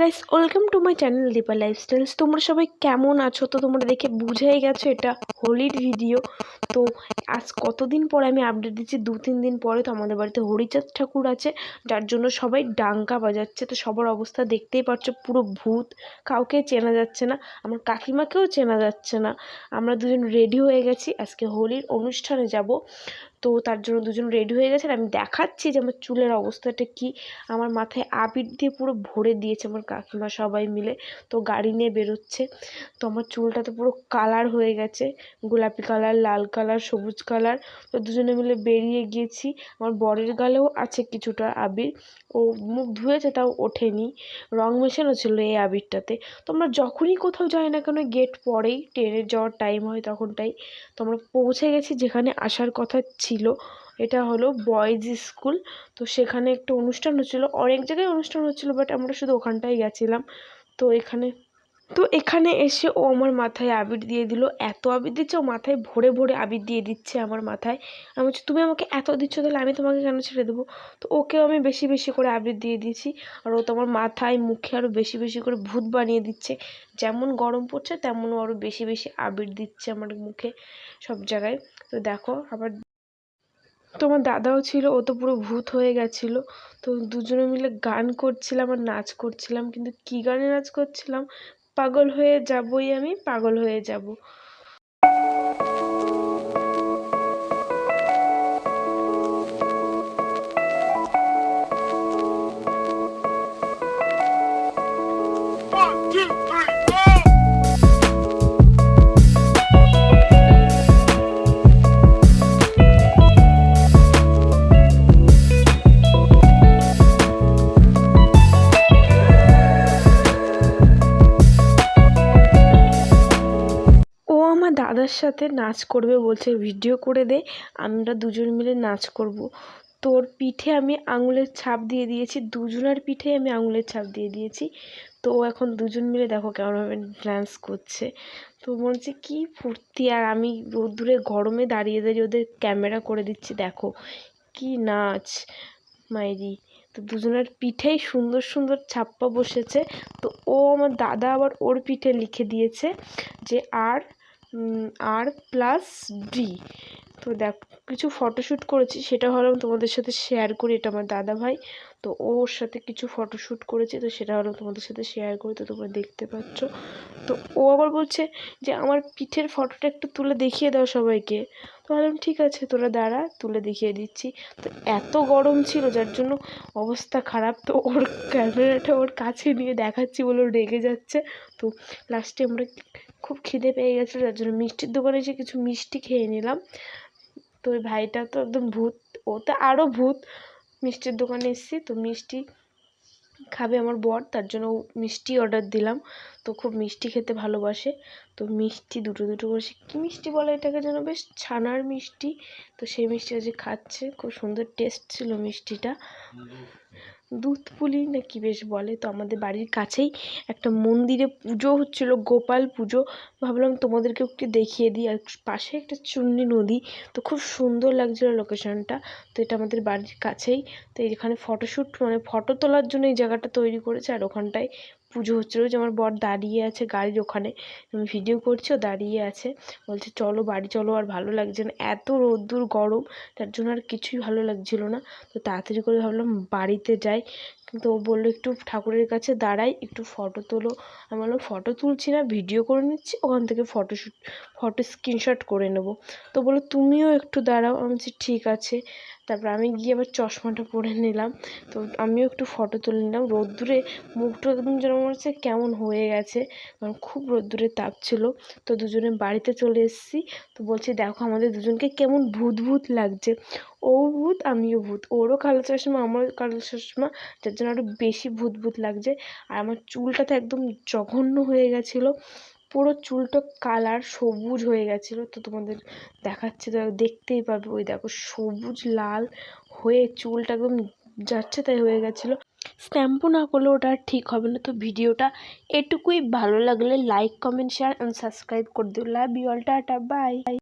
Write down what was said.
Guys welcome to my channel Dipa lifestyles তোমরা সবাই কেমন আছো? তো তোমরা দেখে বুঝেই গেছো, এটা হোলির ভিডিও তো আজ কতদিন পরে আমি আপডেট দিচ্ছি? দু, তিন দিন পরে তো আমাদের বাড়িতে হরিচাঁদ ঠাকুর আছে, যার জন্য সবাই ডাঙ্কা বাজাচ্ছে। তো সবার অবস্থা দেখতেই পাচ্ছ, পুরো ভূত, কাউকে চেনা যাচ্ছে না, আমার কাকিমাকেও চেনা যাচ্ছে না। আমরা দুজন রেডি হয়ে গেছি, আজকে হোলির অনুষ্ঠানে যাব। তো তার জন্য দুজন রেডি হয়ে গেছেন আমি দেখাচ্ছি যে আমার চুলের অবস্থাটা কি। আমার মাথায় আবির দিয়ে পুরো ভরে দিয়েছে আমার কাকিমা সবাই মিলে। তো গাড়ি নিয়ে বেরোচ্ছে। তো আমার চুলটা তো পুরো কালার হয়ে গেছে। গোলাপি কালার লাল কালার সবুজ কালার তো দুজনে মিলে বেরিয়ে গিয়েছি। আমার বরের গালেও আছে কিছুটা আবির। ও মুখ ধুয়েছে, তাও ওঠেনি। রং মেশানো ছিল এই আবিরটাতে। তো আমরা যখনই কোথাও যাই না কেন গেট পরেই ট্রেনের যাওয়ার টাইম হয় তখনটাই তো আমরা পৌঁছে গেছি যেখানে আসার কথা ছিল। এটা হলো বয়েজ স্কুল তো সেখানে একটা অনুষ্ঠান হচ্ছিল। অনেক জায়গায় অনুষ্ঠান হচ্ছিল বাট আমরা শুধু ওখানটায় গেছিলাম। তো এখানে তো এখানে এসে ও আমার মাথায় আবির দিয়ে দিল। এত আবির দিচ্ছে, ও মাথায় ভরে ভরে আবির দিয়ে দিচ্ছে আমার মাথায়। আমি বলছি, তুমি আমাকে এত দিচ্ছ তাহলে আমি তোমাকে কেন ছেড়ে দেবো? তো ওকেও আমি বেশি বেশি করে আবির দিয়ে দিয়েছি। আর ও তো আমার মাথায় মুখে আরও বেশি বেশি করে ভূত বানিয়ে দিচ্ছে। যেমন গরম পড়ছে তেমন আরও বেশি বেশি আবির দিচ্ছে আমার মুখে সব জায়গায়। তো দেখো, আবার তো আমার দাদাও ছিল ও তো পুরো ভূত হয়ে গেছিল। তো দুজনে মিলে গান করছিলাম আর নাচ করছিলাম কিন্তু কী গানে নাচ করছিলাম? পাগল হয়ে যাবই আমি পাগল হয়ে যাব। One, two, three, দাদার সাথে নাচ করবে বলছে ভিডিও করে দে, আমরা দুজন মিলে নাচ করব। তোর পিঠে আমি আঙুলের ছাপ দিয়ে দিয়েছি, দুজনের পিঠে আমি আঙুলের ছাপ দিয়ে দিয়েছি। তো এখন দুজন মিলে দেখো কেমনভাবে ডান্স করছে। তো মনে হচ্ছে কী ফুর্তি, আর আমি রোদ্দুরে গরমে দাঁড়িয়ে দাঁড়িয়ে ওদের ক্যামেরা করে দিচ্ছি, দেখো। কি নাচ, মাইরি। তো দুজনের পিঠেই সুন্দর সুন্দর ছাপ্পা বসেছে। তো ও আমার দাদা আবার ওর পিঠে লিখে দিয়েছে যে, আর আর প্লাস ডি তো দেখ, কিছু ফটোশ্যুট করেছি, সেটা হলো তোমাদের সাথে শেয়ার করি, এটা আমার দাদা ভাই। তো ওর সাথে কিছু ফটোশ্যুট করেছে, তো সেটা হলো তোমাদের সাথে শেয়ার করি, তো তোমরা দেখতে পাচ্ছ। তো ও আবার বলছে যে, আমার পিঠের ফটোটা একটু তুলে দেখিয়ে দাও সবাইকে। তো ভাবলাম ঠিক আছে, তোরা দাঁড়া, তুলে দেখিয়ে দিচ্ছি। তো এত গরম ছিল, যার জন্য অবস্থা খারাপ। তো ওর ক্যামেরাটা ওর কাছে নিয়ে দেখাচ্ছি বলে রেগে যাচ্ছে। তো লাস্টে আমরা খুব খিদে পেয়ে গেছিল, যার জন্য মিষ্টির দোকানে এসে কিছু মিষ্টি খেয়ে নিলাম। তো ওই ভাইটা তো একদম ভূত, ও তো আরও ভূত। মিষ্টির দোকানে এসেছি, তো মিষ্টি খাবে আমার বর, তার জন্য মিষ্টি অর্ডার দিলাম। তো খুব মিষ্টি খেতে ভালোবাসে। তো মিষ্টি দুটো দুটো করে সে, কী মিষ্টি বলে এটাকে যেন? বেশ ছানার মিষ্টি। তো সেই মিষ্টি আজকে খাচ্ছে, খুব সুন্দর টেস্ট ছিল মিষ্টিটা। দুধ পুলি না কি বেশ বলে, তো আমাদের বাড়ির কাছেই একটা মন্দিরে পুজো হচ্ছিল, গোপাল পুজো। ভাবলাম তোমাদেরকে একটু দেখিয়ে দিই। আর পাশে একটা চুন্নি নদী, তো খুব সুন্দর লাগছিল লোকেশনটা তো এটা আমাদের বাড়ির কাছেই। তো এখানে ফটোশ্যুট মানে ফটো তোলার জন্য এই জায়গাটা তৈরি করেছে, আর ওখানটায় পুজো হচ্ছিল যে আমার বর দাঁড়িয়ে আছে গাড়ির ওখানে। আমি ভিডিও করছি, ও দাঁড়িয়ে আছে। বলছে, চলো বাড়ি, চলো, আর ভালো লাগছে না। এত রোদ্দুর, গরম, তার জন্য আর কিছুই ভালো লাগছিল না। তো তাড়াতাড়ি করে ভাবলাম বাড়িতে যাই। ও বলল, একটু ঠাকুরের কাছে দাঁড়াই, একটু ফটো তোলো। আমি বললাম ফটো তুলছি না ভিডিও করে নিচ্ছি, ওখান থেকে ফটোশ্যুট ফটো স্ক্রিনশট করে নেব। তো বলল, তুমিও একটু দাঁড়াও। আমি বলছি, ঠিক আছে। তারপর আমি গিয়ে আবার চশমাটা পরে নিলাম। তো আমিও একটু ফটো তুলে নিলাম। রোদ্দুরে মুখটা একদম যেন মনে হচ্ছে কেমন হয়ে গেছে, কারণ খুব রোদ্দুরে তাপ ছিল। তো দুজনে বাড়িতে চলে এসেছি। তো বলছি, দেখো, আমাদের দুজনকে কেমন ভূত ভূত লাগছে। ও ভূত, আমিও ভূত। ওরও কালো চশমা, আমারও কালো চশমা, যার জন্য আরও বেশি ভূত ভূত লাগছে। আর আমার চুলটা তো একদম জঘন্য হয়ে গেছিল। পুরো চুলটা কালার সবুজ হয়ে গেছিল। তো তোমাদের দেখাচ্ছি, তো দেখতেই পাবে। ওই দেখো, সবুজ, লাল হয়ে চুলটা একদম যাচ্ছে তাই হয়ে গেছিল। শ্যাম্পু না করলে ওটা আর ঠিক হবে না। তো ভিডিওটা এটুকুই। ভালো লাগলে like comment share and subscribe করে দিও। Love you all tata bye